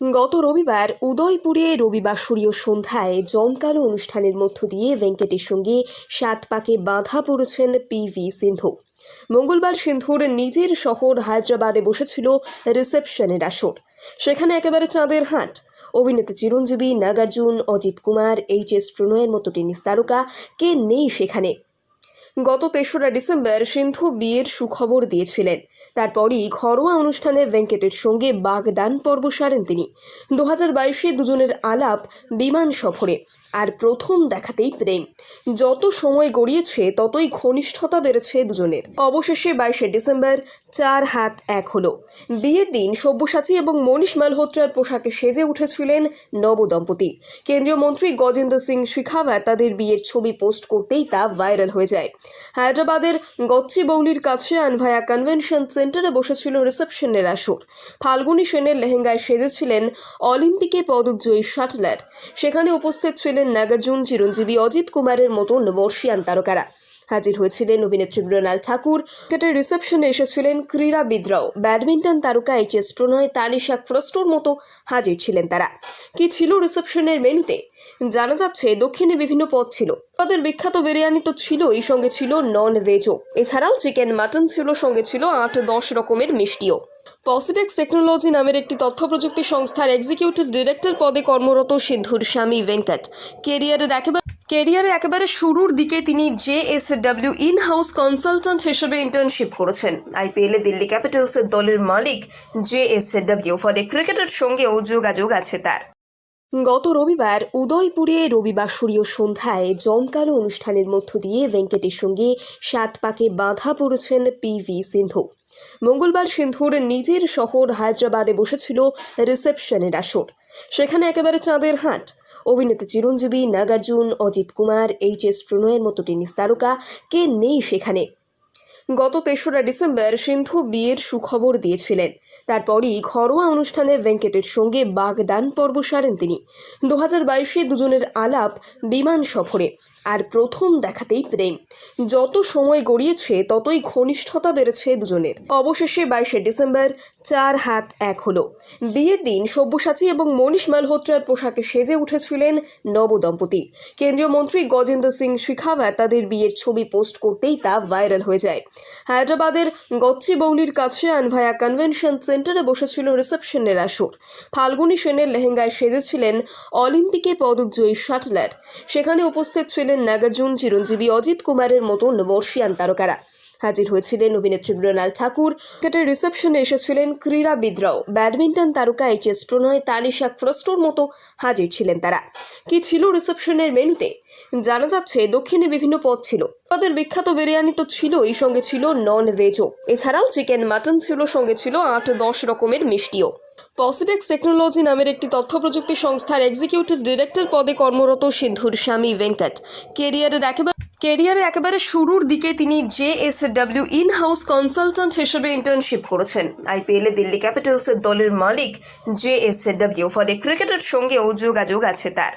গত রবিবার উদয়পুরে রবিবাসরীয় সন্ধ্যায় জমকালো অনুষ্ঠানের মধ্য দিয়ে ভেঙ্কটের সঙ্গে সাত পাকে বাঁধা পড়েছেন পিভি সিন্ধু। মঙ্গলবার সিন্ধুর নিজের শহর হায়দ্রাবাদে বসেছিল রিসেপশনের আসর। সেখানে একেবারে চাঁদের হাট। অভিনেতা চিরঞ্জীবী, নাগার্জুন, অজিত কুমার, এইচ এস প্রণয়ের মতো টেনিস তারকা কে নেই সেখানে? গত তেসরা ডিসেম্বর সিন্ধু বিয়ের সুখবর দিয়েছিলেন। তারপরই ঘরোয়া অনুষ্ঠানে ভেঙ্কটের সঙ্গে বাগদান পর্ব সারেন তিনি। দু হাজার বাইশে দুজনের আলাপ বিমান সফরে, আর প্রথম দেখাতেই প্রেম। যত সময় গড়িয়েছে, ততই ঘনিষ্ঠতা বেড়েছে দুজনের। অবশেষে বাইশে ডিসেম্বর চার হাত এক হলো। বিয়ের দিন সব্যসাচী এবং মনীষ মালহোত্রার পোশাকে সেজে উঠেছিলেন নবদম্পতি। কেন্দ্রীয় মন্ত্রী গজেন্দ্র সিং শিখাওয়াত তাদের বিয়ের ছবি পোস্ট করতেই তা ভাইরাল হয়ে যায়। হায়দ্রাবাদের গচ্চিবৌলির কাছে আনভায়া কনভেনশন সেন্টারে বসেছিল রিসেপশনের আসর। ফাল্গুনী সেনের লেহেঙ্গায় সেজেছিলেন অলিম্পিকে পদকজয়ী শাটলার। সেখানে উপস্থিত ছিলেন নাগার্জুন চিরঞ্জীবী অজিত কুমারের মতন বর্ষিয়ান তারকারা। হাজির হয়েছিলেন অভিনেত্রী মৃণাল ঠাকুর। ক্রিকেটের রিসেপশনে এসেছিলেন ক্রীড়াবিদরাও ব্যাডমিন্টন তারকা এইচ এস প্রণয়, তানিশা ফ্রস্টোর মতো হাজির ছিলেন তারা। কি ছিল রিসেপশনের মেনুতে? জানা যাচ্ছে, দক্ষিণে বিভিন্ন পদ ছিল। তাদের বিখ্যাত বিরিয়ানি তো ছিলই, সঙ্গে ছিল নন ভেজও এছাড়াও চিকেন মাটন ছিল, সঙ্গে ছিল আট দশ রকমের মিষ্টিও। পসিডেক্স টেকনোলজি নামের একটি তথ্য প্রযুক্তি সংস্থার এক্সিকিউটিভ ডিরেক্টর পদে কর্মরত সিন্ধুর স্বামী ভেঙ্কট। কেরিয়ারের একেবারে কেরিয়ারে একেবারে শুরুর দিকে তিনি জেএসডব্লিউ ইন হাউস কনসালট্যান্ট হিসেবে ইন্টার্নশিপ করেছেন। আইপিএলে দিল্লি ক্যাপিটালসের দলের মালিক জেএসডব্লিউ ফলে ক্রিকেটের সঙ্গেও যোগাযোগ আছে তার। গত রবিবার উদয়পুরে রবিবাসরীয় সন্ধ্যায় জমকালো অনুষ্ঠানের মধ্য দিয়ে ভেঙ্কটের সঙ্গে সাত পাকে বাঁধা পড়েছেন পিভি সিন্ধু। মঙ্গলবার সিন্ধুর নিজের শহর হায়দ্রাবাদে বসেছিল রিসেপশনের আসর। সেখানে একেবারে চাঁদের হাট। অভিনেতা চিরঞ্জীবী, নাগার্জুন, অজিত কুমার, এইচ এস প্রণয়ের মতো টেনিস তারকা কে নেই সেখানে? গত তেসরা ডিসেম্বর সিন্ধু বিয়ের সুখবর দিয়েছিলেন। তারপরই ঘরোয়া অনুষ্ঠানে ভেঙ্কটের সঙ্গে বাগদান পর্ব সারেন তিনি। দু হাজার বাইশে দুজনের আলাপ বিমান সফরে। আর প্রথম দেখাতেই প্রেম। যত সময় গড়িয়েছে, ততই ঘনিষ্ঠতা বেড়েছে দুজনের। অবশেষে বাইশে ডিসেম্বর চার হাত এক হলো। বিয়ের দিন সব্যসাচী এবং মনীষ মালহোত্রার পোশাকে সেজে উঠেছিলেন নবদম্পতি কেন্দ্রীয় মন্ত্রী গজেন্দ্র সিং শিখাওয়াত তাদের বিয়ের ছবি পোস্ট করতেই তা ভাইরাল হয়ে যায়। হায়দ্রাবাদের গচ্চিবৌলির কাছে আনভায়া কনভেনশন সেন্টারে বসেছিল রিসেপশনের আসর। ফাল্গুনী সেনের লেহেঙ্গায় সেজেছিলেন অলিম্পিকে পদকজয়ী শাটলার। সেখানে উপস্থিত ছিলেন নাগার্জুন, চিরঞ্জীবী অজিত কুমারের মতন বর্ষিয়ান তারকারা। হাজির হয়েছিলেন অভিনেত্রী মৃণাল ঠাকুর। ক্রিকেটের রিসেপশনে এসেছিলেন ক্রীড়াবিদরাও ব্যাডমিন্টন তারকা এইচ এস প্রণয় তানিশা ফ্রস্টোর মতো হাজির ছিলেন তারা। কি ছিল রিসেপশনের মেনুতে? জানা যাচ্ছে, দক্ষিণে বিভিন্ন পদ ছিল। তাদের বিখ্যাত বিরিয়ানি তো ছিল, এই সঙ্গে ছিল নন ভেজও এছাড়াও চিকেন, মাটন ছিল, সঙ্গে ছিল আট দশ রকমের মিষ্টিও। পসিডেক্স টেকনোলজি নামের একটি তথ্য প্রযুক্তি সংস্থার এক্সিকিউটিভ ডিরেক্টর পদে কর্মরত সিন্ধুর স্বামী ভেঙ্কট। কেরিয়ারের একেবারে কেরিয়ারে একেবারে শুরুর দিকে তিনি জেএসডব্লিউ ইন হাউস কনসালট্যান্ট হিসেবে ইন্টার্নশিপ করেছেন। আইপিএলে দিল্লি ক্যাপিটালসের দলের মালিক জেএসডব্লিউ ফলে ক্রিকেটের সঙ্গেও যোগাযোগ আছে তার।